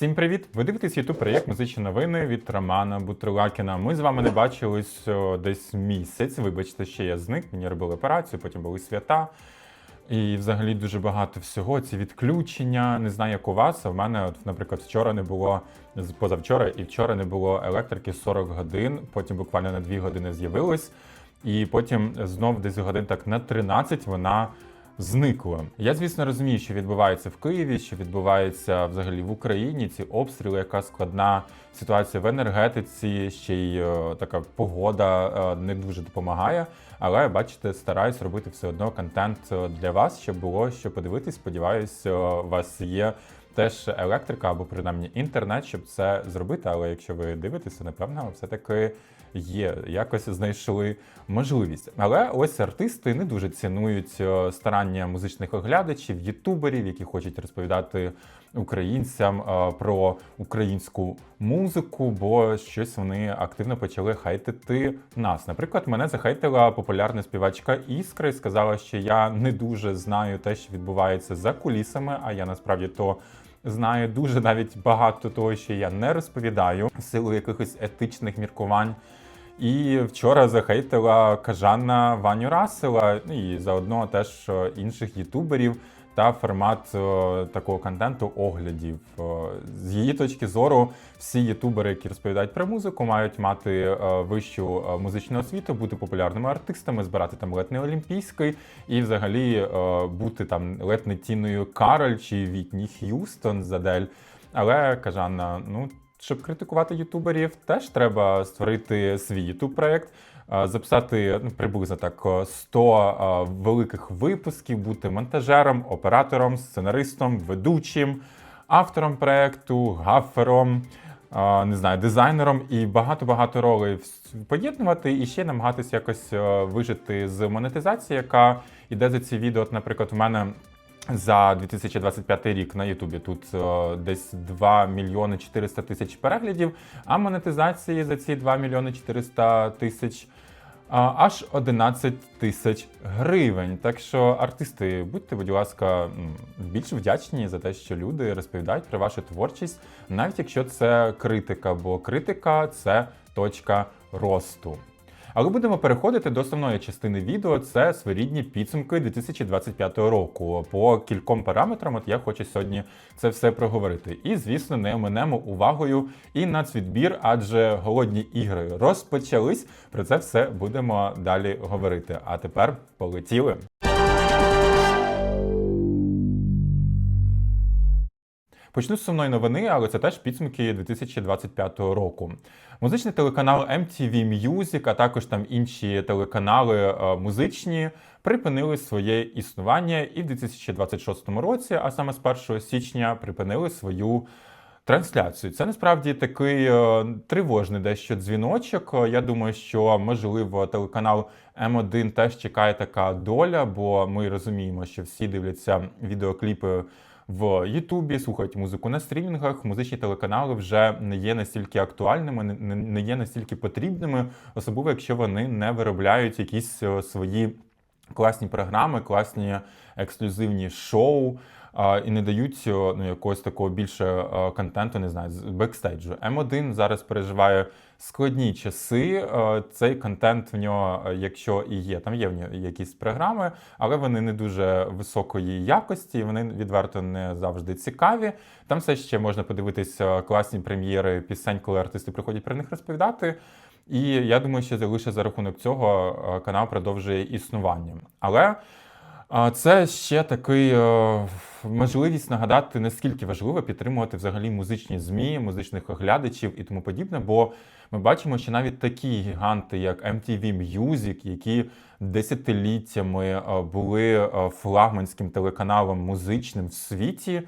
Всім привіт! Ви дивитесь youtube проєкт Музичні новини від Романа Бутрилакіна. Ми з вами не бачились десь місяць. Вибачте, ще я зник, мені робили операцію, потім були свята. І взагалі дуже багато всього. Ці відключення. Не знаю, як у вас. А в мене, от, наприклад, вчора не було позавчора і вчора не було електрики 40 годин. Потім буквально на 2 години з'явилось. І потім знов десь годин так на 13 вона зникло. Я, звісно, розумію, що відбувається в Києві, що відбувається взагалі в Україні. Ці обстріли, яка складна ситуація в енергетиці, ще й е, така погода е, не дуже допомагає. Але бачите, стараюсь робити все одно контент е, для вас, щоб було що подивитись. Сподіваюсь, е, у вас є. Теж електрика або принаймні інтернет, щоб це зробити. Але якщо ви дивитеся, напевно, все-таки є, якось знайшли можливість. Але ось артисти не дуже цінують е, старання музичних оглядачів, ютуберів, які хочуть розповідати українцям е, про українську музику, бо щось вони активно почали хайтити нас. Наприклад, мене захейтила популярна співачка Іскра і сказала, що я не дуже знаю те, що відбувається за кулісами, а я насправді то. Знаю дуже навіть багато того, що я не розповідаю в силу якихось етичних міркувань. І вчора захейтила кажана Ваню Расела, ну і заодно теж е, інших ютуберів та формат е, такого контенту оглядів. Е, З її точки зору, всі ютубери, які розповідають про музику, мають мати е, вищу музичну освіту, бути популярними артистами, збирати там ледь не олімпійський, і взагалі бути там ледь Тіною Кароль чи Вітні Х'юстон з Адель. Але каже Анна, ну щоб критикувати ютуберів, теж треба створити свій ютуб проект. Е, Записати ну, приблизно так е, 100 е, великих випусків, бути монтажером, оператором, сценаристом, ведучим, автором проекту, гафером, е, не знаю, дизайнером і багато-багато ролей поєднувати і ще намагатися якось е, вижити з монетизації, яка йде за ці відео. От, наприклад, у мене за 2025 рік на Ютубі тут е, десь 2 мільйони 400 тисяч переглядів, а монетизації за ці 2 мільйони 400 тисяч аж 11 тисяч гривень. Так що, артисти, будьте, будь ласка, більш вдячні за те, що люди розповідають про вашу творчість, навіть якщо це критика, бо критика це точка росту. Але будемо переходити до основної частини відео. Це своєрідні підсумки 2025 року. По кільком параметрам, от я хочу сьогодні це все проговорити. І, звісно, не оминемо увагою і нацвідбір, адже голодні ігри розпочались. Про це все будемо далі говорити. А тепер полетіли. Почну з сумної новини, але це теж підсумки 2025 року. Музичний телеканал MTV Music, а також там інші телеканали е, музичні припинили своє існування і в 2026 році, а саме з 1 січня, припинили свою трансляцію. Це насправді такий е, тривожний дещо дзвіночок. Я думаю, що можливо телеканал М1 теж чекає така доля, бо ми розуміємо, що всі дивляться відеокліпи в Ютубі, слухають музику на стрімінгах. Музичні телеканали вже не є настільки актуальними, не- є настільки потрібними, особливо якщо вони не виробляють якісь е, свої класні програми, класні ексклюзивні шоу. І не дають е, ну, якогось такого більше е, контенту, не знаю, з бекстейджу. М1 зараз переживає складні часи. Е, Цей контент в нього, е, якщо і є, там є в нього якісь програми, але вони не дуже високої якості, вони відверто не завжди цікаві. Там все ще можна подивитися класні прем'єри пісень, коли артисти приходять про них розповідати. І я думаю, що лише за рахунок цього е, канал продовжує існування. Але Це ще такий е, можливість нагадати, наскільки важливо підтримувати взагалі музичні змі, музичних оглядачів і тому подібне. Бо ми бачимо, що навіть такі гіганти, як MTV Music, які десятиліттями е, були е, флагманським телеканалом музичним в світі.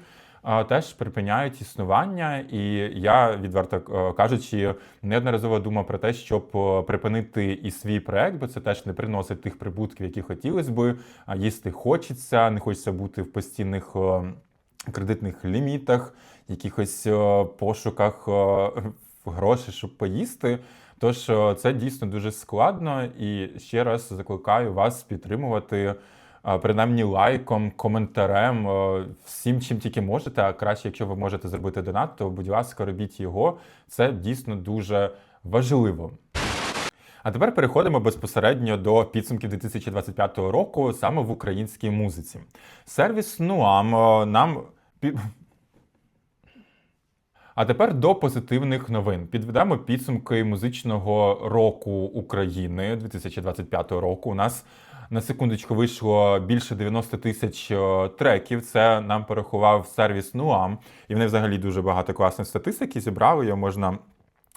Теж припиняють існування, і я відверто е, кажучи, неодноразово думав про те, щоб е, припинити і свій проект, бо це теж не приносить тих прибутків, які хотілося би. Їсти хочеться, не хочеться бути в постійних е, кредитних лімітах, якихось пошуках грошей, щоб поїсти. Тож це дійсно дуже складно, і ще раз закликаю вас підтримувати принаймні лайком, коментарем, е, всім, чим тільки можете. А краще, якщо ви можете зробити донат, то будь ласка, робіть його. Це дійсно дуже важливо. А тепер переходимо безпосередньо до підсумків 2025 року саме в українській музиці. Сервіс Нуам е, нам а тепер до позитивних новин. Підведемо підсумки музичного року України 2025 року. У нас на секундочку вийшло більше 90 тисяч е, треків. Це нам порахував сервіс Nuam. І вони взагалі дуже багато класної статистики зібрали. Його можна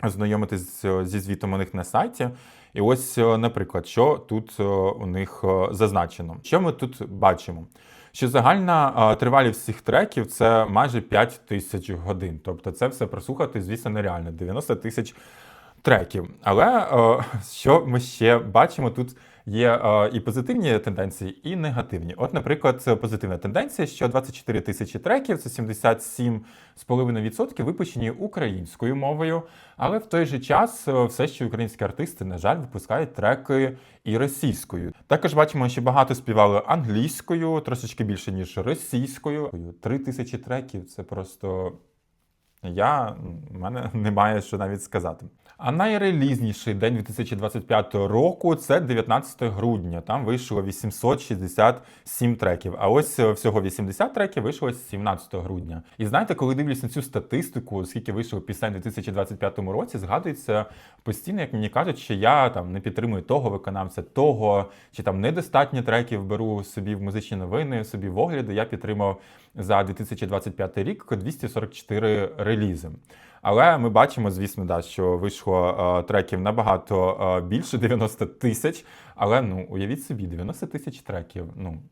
ознайомитись зі звітом у них на сайті. І ось, е, наприклад, що тут е, у них е, зазначено. Що ми тут бачимо? Що загальна е, тривалість всіх треків це майже 5 тисяч годин. Тобто це все прослухати, звісно, нереально. 90 тисяч треків. Але е, що ми ще бачимо, тут є і позитивні тенденції, і негативні. От, наприклад, позитивна тенденція, що 24 тисячі треків, це 77,5% випущені українською мовою. Але в той же час е, все ще українські артисти, на жаль, випускають треки і російською. Також бачимо, що багато співали англійською, трошечки більше ніж російською. Три тисячі треків це просто. Я в мене немає що навіть сказати. А найрелізніший день 2025 року це 19 грудня. Там вийшло 867 треків. А ось е, всього 80 треків вийшло 17 грудня. І знаєте, коли дивлюсь на цю статистику, скільки вийшло пісень у 2025 році, згадується постійно, як мені кажуть, що я там не підтримую того виконавця, того, чи там недостатньо треків беру собі в музичні новини, собі в огляди. Я підтримав за 2025 рік 244 релізи. Але ми бачимо, звісно, да, що вийшло е, треків набагато е, більше 90 тисяч. Але ну уявіть собі, 90 тисяч треків. Ну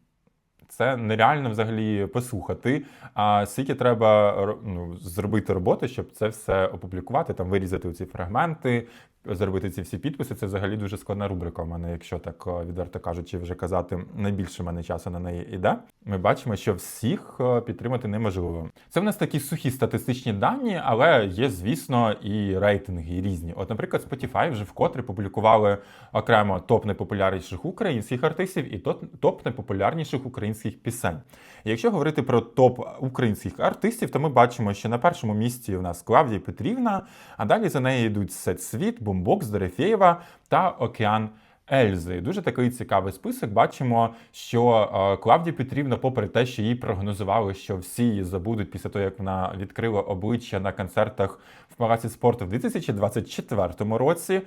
це нереально взагалі послухати. А скільки треба ну, зробити роботи, щоб це все опублікувати, там вирізати ці фрагменти, зробити ці всі підписи. Це взагалі дуже складна рубрика. У мене, якщо так е, відверто кажучи, вже казати, найбільше в мене часу на неї йде. Ми бачимо, що всіх е, підтримати неможливо. Це в нас такі сухі статистичні дані, але є, звісно, і рейтинги різні. От, наприклад, Spotify вже вкотре публікували окремо топ найпопулярніших українських артистів і топ- найпопулярніших українських пісень. Якщо говорити про топ українських артистів, то ми бачимо, що на першому місці у нас Клавдія Петрівна, а далі за нею йдуть Сет Світ, Бумбокс, Дорофєєва та Океан. Ельзи. Дуже такий цікавий список. Бачимо, що е, Клавдія Петрівна, попри те, що їй прогнозували, що всі її забудуть після того, як вона відкрила обличчя на концертах в Палаці спорту в 2024 році,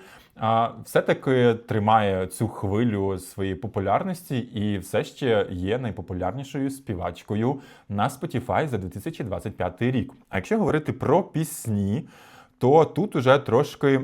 все-таки тримає цю хвилю своєї популярності і все ще є найпопулярнішою співачкою на Spotify за 2025 рік. А якщо говорити про пісні, то тут уже трошки.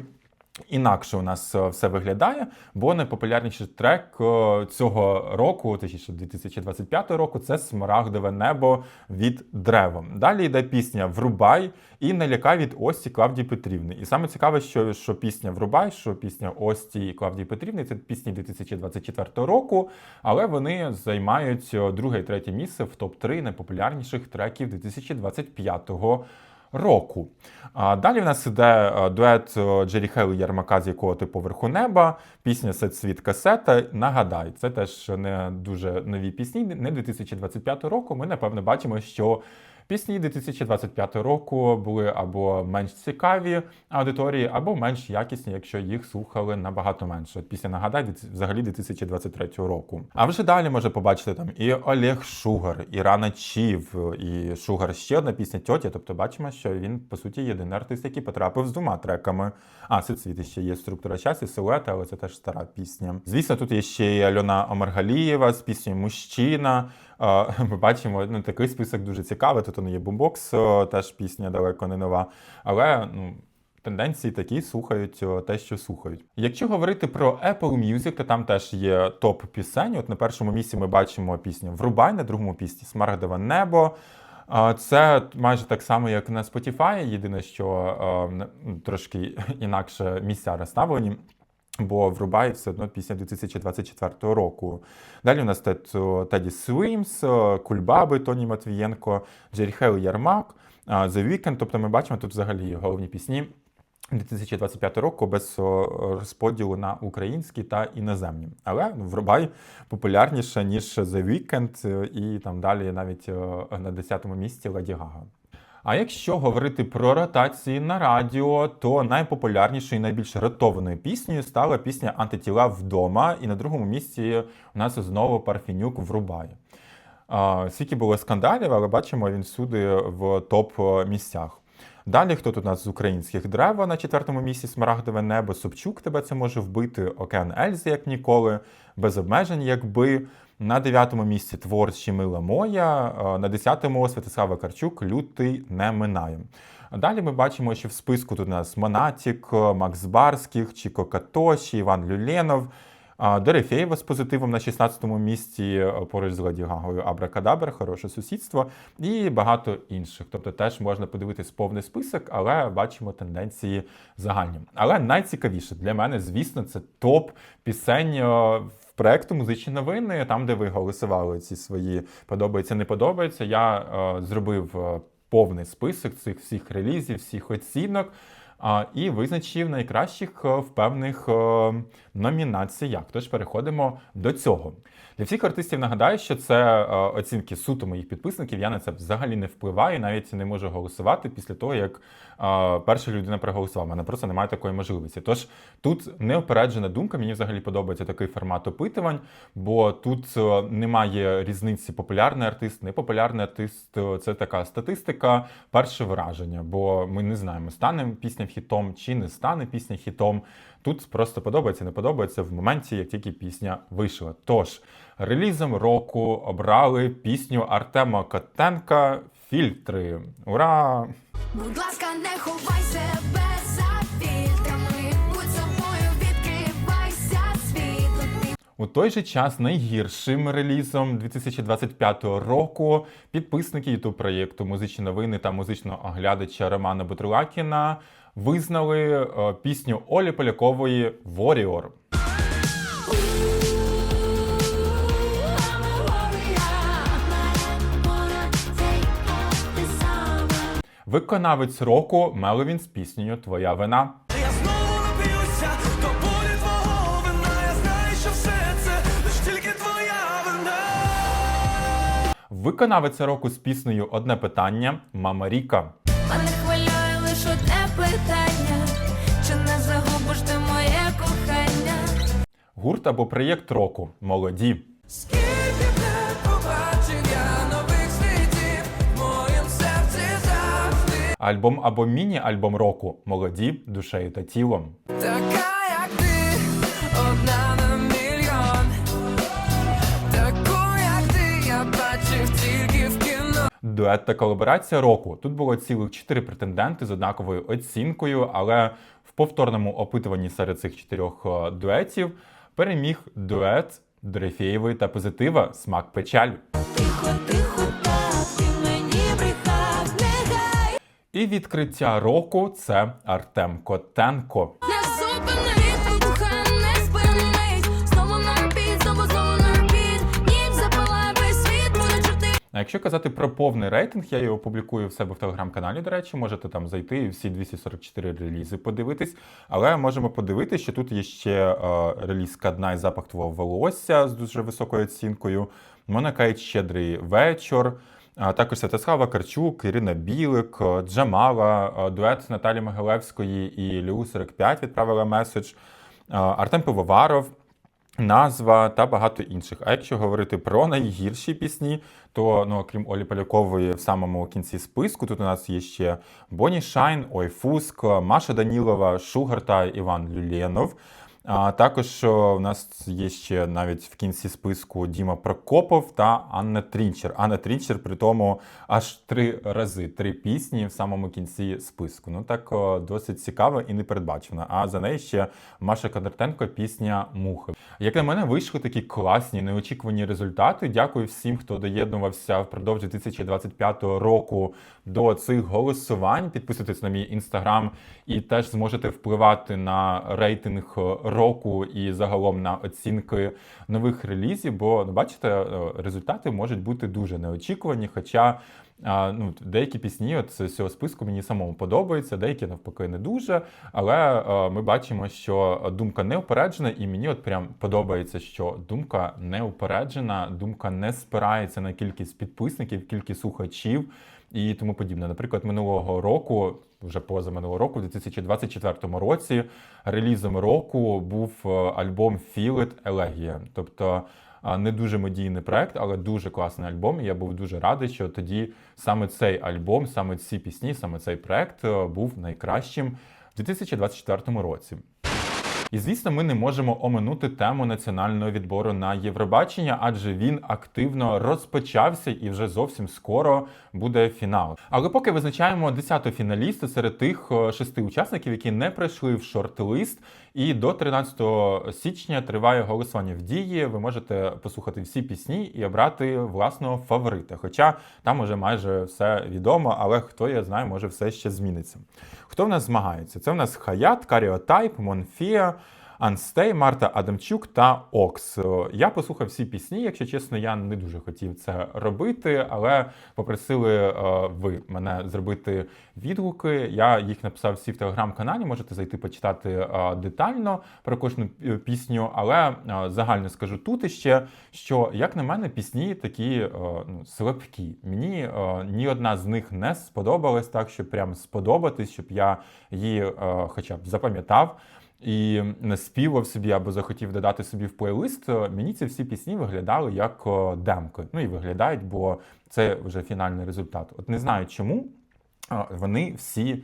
Інакше у нас е, все виглядає, бо найпопулярніший трек е, цього року, точніше 2025 року, це Смарагдове небо від Древо. Далі йде пісня Врубай і не лякай від Ості Клавдії Петрівни. І саме цікаве, що, що пісня Врубай, що пісня Ості Клавдії Петрівни це пісні 2024 року, але вони займають е, друге і третє місце в топ-3 найпопулярніших треків 2025 року року. А далі в нас іде е, дует е, Джері Хейл Ярмака, з якого ти поверху неба, пісня Сет світ касета. Нагадай, це теж не дуже нові пісні, не 2025 року. Ми напевно бачимо, що. Пісні 2025 року були або менш цікаві аудиторії, або менш якісні, якщо їх слухали набагато менше. От Пісня нагадай взагалі 2023 року. А вже далі може побачити там і Олег Шугар, і Рана Чів, і Шугар ще одна пісня Тьотя. Тобто бачимо, що він по суті єдиний артист, який потрапив з двома треками. А Сицвіт ще є структура часу, силуети, але це теж стара пісня. Звісно, тут є ще і Альона Омаргалієва з піснею Мужчина. Ми бачимо ну, такий список дуже цікавий. Тут є бумбокс, теж пісня далеко не нова. Але ну. Тенденції такі слухають те, що слухають. Якщо говорити про Apple Music, то там теж є топ пісень. От на першому місці ми бачимо пісню Врубай, на другому пісні Смарагдове небо. Це майже так само, як на Spotify. Єдине, що трошки інакше місця розставлені. Бо врубай все одно пісня 2024 року. Далі у нас Тед- Теді Свімс, Кульбаби, Тоні Матвієнко, Джері Хейл Ярмак, The Weeknd. Тобто ми бачимо тут взагалі головні пісні 2025 року без розподілу на українські та іноземні. Але ну, врубай популярніше, ніж The Weeknd е, і там далі навіть на 10-му місці Леді Гага. А якщо говорити про ротації на радіо, то найпопулярнішою і найбільш ратованою піснею стала пісня Антитіла вдома, і на другому місці у нас знову Парфінюк врубає. Скільки було скандалів, але бачимо, він всюди в топ місцях. Далі хто тут у нас з українських Древо на четвертому місці Смарагдове небо, Собчук тебе це може вбити, Океан Ельзи, як ніколи, без обмежень, якби. На дев'ятому місці творчі мила моя, е, на десятому Святослава Карчук Лютий не минає. Далі ми бачимо, що в списку тут у нас Монатік, Макс Барських, Чіко Катоші, Іван Люленов. А, Дерефєєва з позитивом на 16-му місці е, поруч з Леді Гагою Абракадабр, хороше сусідство і багато інших. Тобто теж можна подивитись повний список, але бачимо тенденції загальні. Але найцікавіше для мене, звісно, це топ пісень е, проекту музичні новини, там, де ви голосували ці свої подобається, не подобається. Я е, зробив е, повний список цих всіх релізів, всіх оцінок. І визначив найкращих е, в певних е, номінаціях. Тож переходимо до цього. Для всіх артистів нагадаю, що це оцінки суто моїх підписників. Я на це взагалі не впливаю, навіть не можу голосувати після того, як перша людина проголосувала. Мене просто немає такої можливості. Тож тут неопереджена думка. Мені взагалі подобається такий формат опитувань, бо тут е, немає різниці популярний артист, непопулярний артист. Е, Це така статистика, перше враження, бо ми не знаємо, стане пісня хітом чи не стане пісня хітом. Тут просто подобається, не подобається в моменті, як тільки пісня вийшла. Тож релізом року обрали пісню Артема Котенка Фільтри. Ура! Будь ласка, не ховай себе за фільтрами. Будь собою, відкривайся світу. У той же час найгіршим релізом 2025 року підписники youtube проєкту Музичні новини та музичного оглядача Романа Бутрулакіна визнали е, пісню Олі Полякової Warrior. Виконавець року Меловін з піснею Твоя вина. Я знову нап'юся, то буде твого вина. Я знаю, що все це лиш тільки твоя вина. Виконавець року з піснею Одне питання Мама Ріка. Мене хвилює лише одне питання. Чи не загубиш ти моє кохання? Гурт або проєкт року Молоді. Скільки Альбом або міні-альбом року Молоді душею та тілом. Така, як ти, одна на мільйон. Таку, як ти, я бачив тільки в кіно. Дует та колаборація року. Тут було цілих чотири претенденти з однаковою оцінкою, але в повторному опитуванні серед цих чотирьох е, дуетів переміг дует Дорофєєвої та позитива Смак печаль. Тихо, І відкриття року це Артем Котенко. А якщо казати про повний рейтинг, я його публікую в себе в телеграм-каналі. До речі, можете там зайти і всі 244 релізи подивитись. Але можемо подивитися, що тут є ще е, реліз Кадна і запах твого волосся з дуже високою оцінкою. Монакайт щедрий вечір. Також Святослава Карчук, Ірина Білик, е, Джамала, е, дует Наталі Могилевської і Лю 45 відправила меседж. Е, Артем Пивоваров, назва та багато інших. А якщо говорити про найгірші пісні, то ну, окрім Олі Полякової в самому кінці списку, тут у нас є ще Боні Шайн, Ой Фуск, Маша Данілова, Шугар та Іван Люленов. А також у нас є ще навіть в кінці списку Діма Прокопов та Анна Трінчер. Анна Трінчер, при тому аж три рази, три пісні в самому кінці списку. Ну так досить цікаво і непередбачено. А за неї ще Маша Кондратенко пісня Мухи. Як на мене, вийшли такі класні, неочікувані результати. Дякую всім, хто доєднувався впродовж 2025 року до цих голосувань. Підписуйтесь на мій інстаграм і теж зможете впливати на рейтинг року і загалом на оцінки нових релізів. Бо ну, бачите, е, результати можуть бути дуже неочікувані. Хоча ну, деякі пісні от з цього списку мені самому подобаються, деякі навпаки не дуже. Але е, ми бачимо, що думка не упереджена, і мені от прям подобається, що думка не упереджена, думка не спирається на кількість підписників, кількість слухачів і тому подібне. Наприклад, минулого року, вже поза минулого року, в 2024 році, релізом року був е, альбом Feel It Елегія. Тобто не дуже медійний проект, але дуже класний альбом. І я був дуже радий, що тоді саме цей альбом, саме ці пісні, саме цей проект е, був найкращим в 2024 році. І звісно, ми не можемо оминути тему національного відбору на Євробачення, адже він активно розпочався і вже зовсім скоро буде фінал. Але поки визначаємо 10-го фіналіста серед тих е, шести учасників, які не пройшли в шорт-лист. І до 13 січня триває голосування в дії. Ви можете послухати всі пісні і обрати власного фаворита. Хоча там уже майже все відомо, але хто я знаю, може все ще зміниться. Хто в нас змагається? Це в нас Хаят, Каріотайп, Монфія. Анстей, Марта Адамчук та Окс. Е, Я послухав всі пісні. Якщо чесно, я не дуже хотів це робити, але попросили е, ви мене зробити відгуки. Я їх написав всі в телеграм-каналі. Можете зайти почитати е, детально про кожну пісню. Але загально скажу тут іще, що як на мене, пісні такі ну, слабкі. Мені ні одна з них не сподобалась так, щоб прям сподобатись, щоб я її хоча б запам'ятав і не співав собі або захотів додати собі в плейлист, е, мені ці всі пісні виглядали як е, демки. Ну і виглядають, бо це вже фінальний результат. От не знаю чому вони всі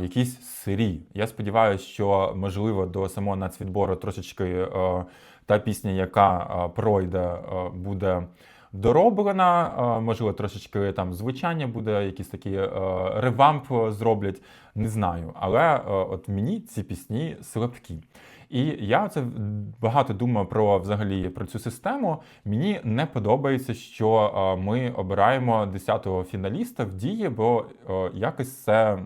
якісь сирі. Я сподіваюся, що можливо до самого нацвідбору трошечки е, та пісня, яка пройде, буде. Дороблена, е, можливо, трошечки там звучання буде, якийсь такий е, ревамп зроблять, не знаю. Але е, от мені ці пісні слабкі. І я це багато думав про взагалі про цю систему. Мені не подобається, що ми обираємо 10-го фіналіста в дії, бо якось це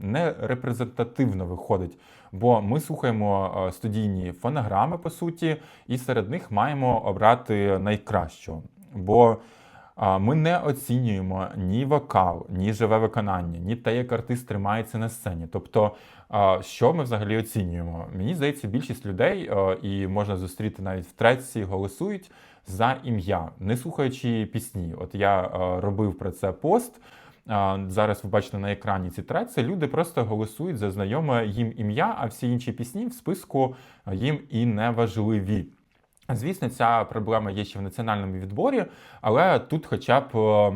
не репрезентативно виходить. Бо ми слухаємо студійні фонограми, по суті, і серед них маємо обрати найкращого. Бо ми не оцінюємо ні вокал, ні живе виконання, ні те, як артист тримається на сцені. Тобто, що ми взагалі оцінюємо? Мені здається, більшість людей, і можна зустріти навіть в треці, голосують за ім'я, не слухаючи пісні. От я робив про це пост. Зараз ви бачите на екрані ці треці. Люди просто голосують за знайоме їм ім'я, а всі інші пісні в списку їм і не важливі. Звісно, ця проблема є ще в національному відборі, але тут, хоча б, е,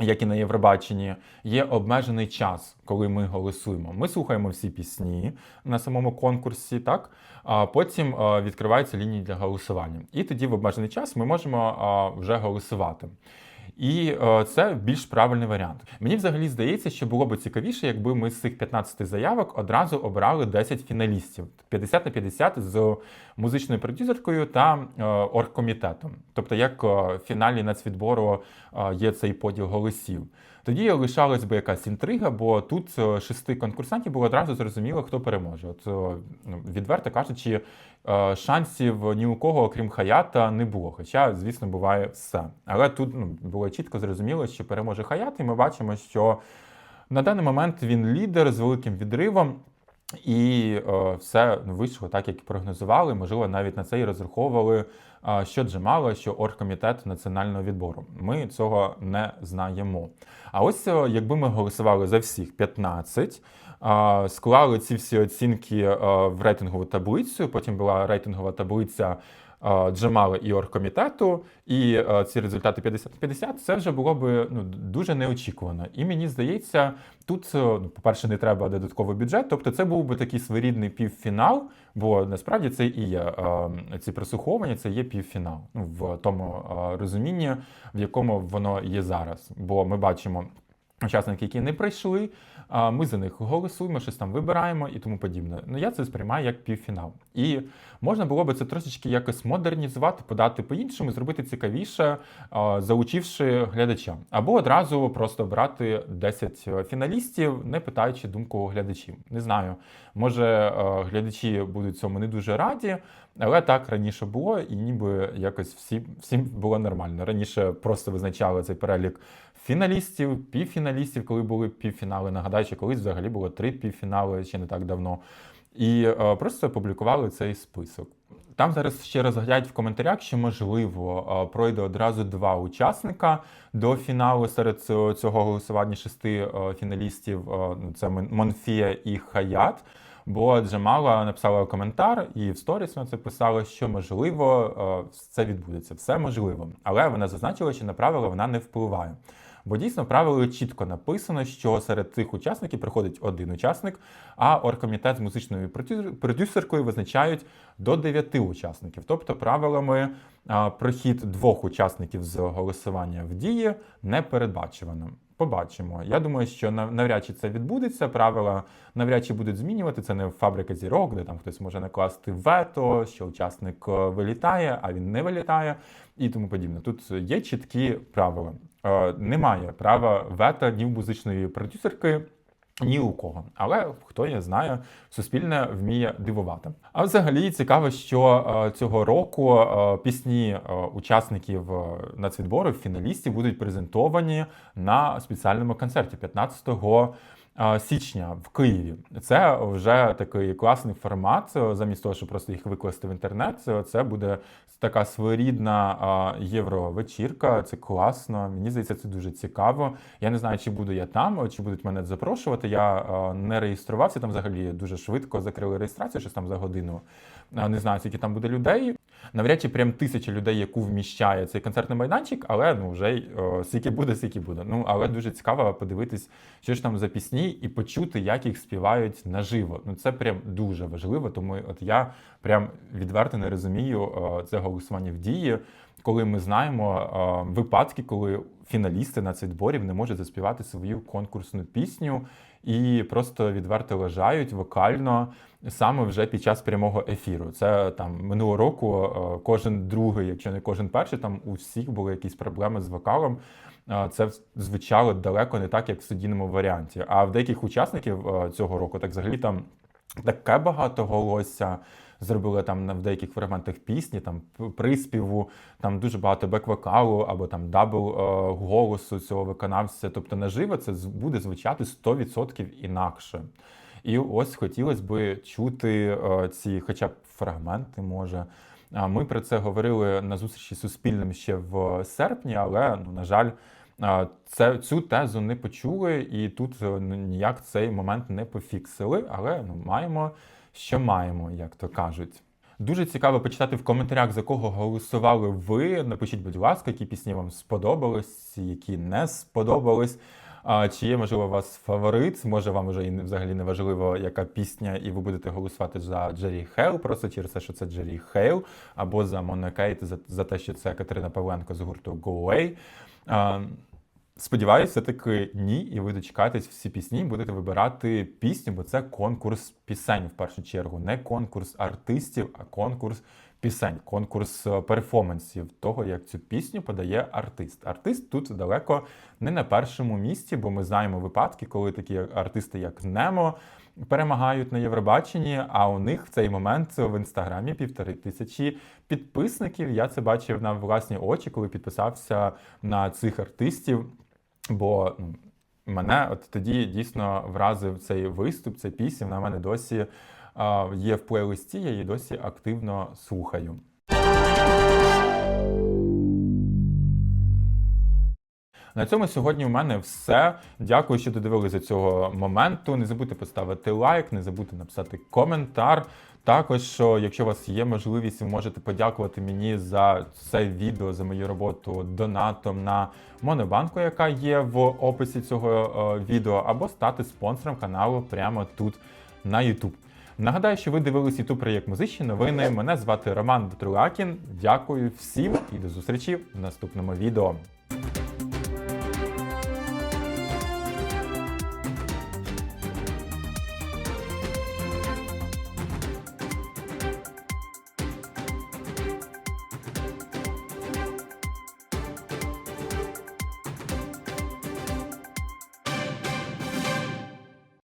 як і на Євробаченні, є обмежений час, коли ми голосуємо. Ми слухаємо всі пісні на самому конкурсі, так а потім е, відкриваються лінії для голосування. І тоді в обмежений час ми можемо е, вже голосувати. І е, це більш правильний варіант. Мені взагалі здається, що було б цікавіше, якби ми з цих 15 заявок одразу обрали 10 фіналістів 50 на 50 з музичною продюсеркою та е, оргкомітетом. Тобто, як е, в фіналі нацвідбору є цей поділ голосів. Тоді лишалась би якась інтрига, бо тут е, шести конкурсантів було одразу зрозуміло, хто переможе. От е, ну, відверто кажучи, е, шансів ні у кого, окрім Хаята, не було. Хоча, звісно, буває все. Але тут ну, було чітко зрозуміло, що переможе Хаят, і ми бачимо, що на даний момент він лідер з великим відривом. І е, все вийшло так, як і прогнозували. Можливо, навіть на це і розраховували, е, що джемало, що оргкомітет національного відбору. Ми цього не знаємо. А ось е, якби ми голосували за всіх 15, е, склали ці всі оцінки в рейтингову таблицю. Потім була рейтингова таблиця Джемала і оргкомітету, і ці результати 50 на 50, це вже було б ну, дуже неочікувано. І мені здається, тут, е, ну, по-перше, не треба додатковий бюджет, тобто це був би такий своєрідний півфінал, бо насправді це і є ці прослуховування, це є півфінал ну, в тому розумінні, в якому воно є зараз. Бо ми бачимо. Учасники, які не прийшли, ми за них голосуємо, щось там вибираємо і тому подібне. Ну я це сприймаю як півфінал. І можна було би це трошечки якось модернізувати, подати по-іншому, зробити цікавіше, залучивши глядача. Або одразу просто брати 10 фіналістів, не питаючи думку глядачів. Не знаю, може е, глядачі будуть цьому не дуже раді, але так раніше було, і ніби якось всі, всім було нормально. Раніше просто визначали цей перелік фіналістів, півфіналістів, коли були півфінали. Нагадаю, що колись взагалі було три півфінали ще не так давно. І е, просто опублікували цей список. Там зараз ще розглядають в коментарях, що можливо е, пройде одразу два учасника до фіналу серед цього, голосування шести е, фіналістів. Ну, Це Мон- Монфія і Хаят. Бо Джамала написала коментар і в сторіс вона це писала, що можливо це відбудеться. Все можливо. Але вона зазначила, що на правила вона не впливає. Бо дійсно в правилі чітко написано, що серед цих учасників приходить один учасник, а оргкомітет з музичною продю- продюсеркою визначають до дев'яти учасників. Тобто правилами прохід двох учасників з голосування в дії не передбачено. Побачимо. Я думаю, що нав- навряд чи це відбудеться. Правила навряд чи будуть змінювати. Це не фабрика зірок, де там хтось може накласти вето, що учасник е, вилітає, а він не вилітає, і тому подібне. Тут є чіткі правила. Е, Немає права вето ні в музичної продюсерки. Ні у кого, але хто я знає, суспільне вміє дивувати. А взагалі цікаво, що е, цього року е, пісні учасників нацвідбору, фіналістів будуть презентовані на спеціальному концерті 15 е, січня в Києві. Це вже такий класний формат. Замість того, щоб просто їх викласти в інтернет, це буде така своєрідна євровечірка. Це класно. Мені здається, це дуже цікаво. Я не знаю, чи буду я там, чи будуть мене запрошувати. Я не реєструвався там взагалі дуже швидко закрили реєстрацію, щось там за годину. Не знаю, скільки там буде людей. Навряд чи прям тисяча людей, яку вміщає цей концертний майданчик, але ну вже о, скільки буде, скільки буде. Ну але дуже цікаво подивитись, що ж там за пісні, і почути, як їх співають наживо. Ну це прям дуже важливо. Тому от я прям відверто не розумію о, це голосування в дії, коли ми знаємо о, випадки, коли фіналісти нацвідборів не можуть заспівати свою конкурсну пісню і просто відверто лежають вокально саме вже під час прямого ефіру. Це там минулого року е, кожен другий, якщо не кожен перший, там у всіх були якісь проблеми з вокалом. Е, Це звучало далеко не так, як в студійному варіанті. А в деяких учасників е, цього року так взагалі там таке багато голосся. Зробили там в деяких фрагментах пісні, там приспіву, там дуже багато бек-вокалу або там дабл е, голосу цього виконавця. Тобто наживо це буде звучати 100% інакше. І ось хотілося би чути е, ці, хоча б фрагменти, може. Ми про це говорили на зустрічі з Суспільним ще в серпні, але ну, на жаль, це цю тезу не почули, і тут е, ну, ніяк цей момент не пофіксили. Але ну маємо, що маємо, як то кажуть. Дуже цікаво почитати в коментарях, за кого голосували ви. Напишіть, будь ласка, які пісні вам сподобались, які не сподобались. Чи є, можливо, у вас фаворит? Може, вам вже і взагалі не важливо, яка пісня, і ви будете голосувати за Джері Хейл, просто через те, що це Джері Хейл, або за Мона Кейт, за, за те, що це Катерина Павленко з гурту Go Away. А, Сподіваюся, все-таки ні, і ви дочекаєтесь всі пісні, будете вибирати пісню, бо це конкурс пісень в першу чергу, не конкурс артистів, а конкурс пісень, конкурс е, перформансів того, як цю пісню подає артист. Артист тут далеко не на першому місці, бо ми знаємо випадки, коли такі артисти, як Немо, перемагають на Євробаченні, а у них в цей момент в інстаграмі півтори тисячі підписників. Я це бачив на власні очі, коли підписався на цих артистів. Бо ну, мене от тоді дійсно вразив цей виступ, ця пісня. Вона в мене досі е, є в плейлисті, я її досі активно слухаю. На цьому сьогодні у мене все. Дякую, що додивилися до цього моменту. Не забудьте поставити лайк, не забудьте написати коментар. Також, що, якщо у вас є можливість, ви можете подякувати мені за це відео, за мою роботу донатом на Монобанку, яка є в описі цього е, відео, або стати спонсором каналу прямо тут на YouTube. Нагадаю, що ви дивились YouTube проєкт Музичні новини. Мене звати Роман Батрулакін. Дякую всім і до зустрічі в наступному відео.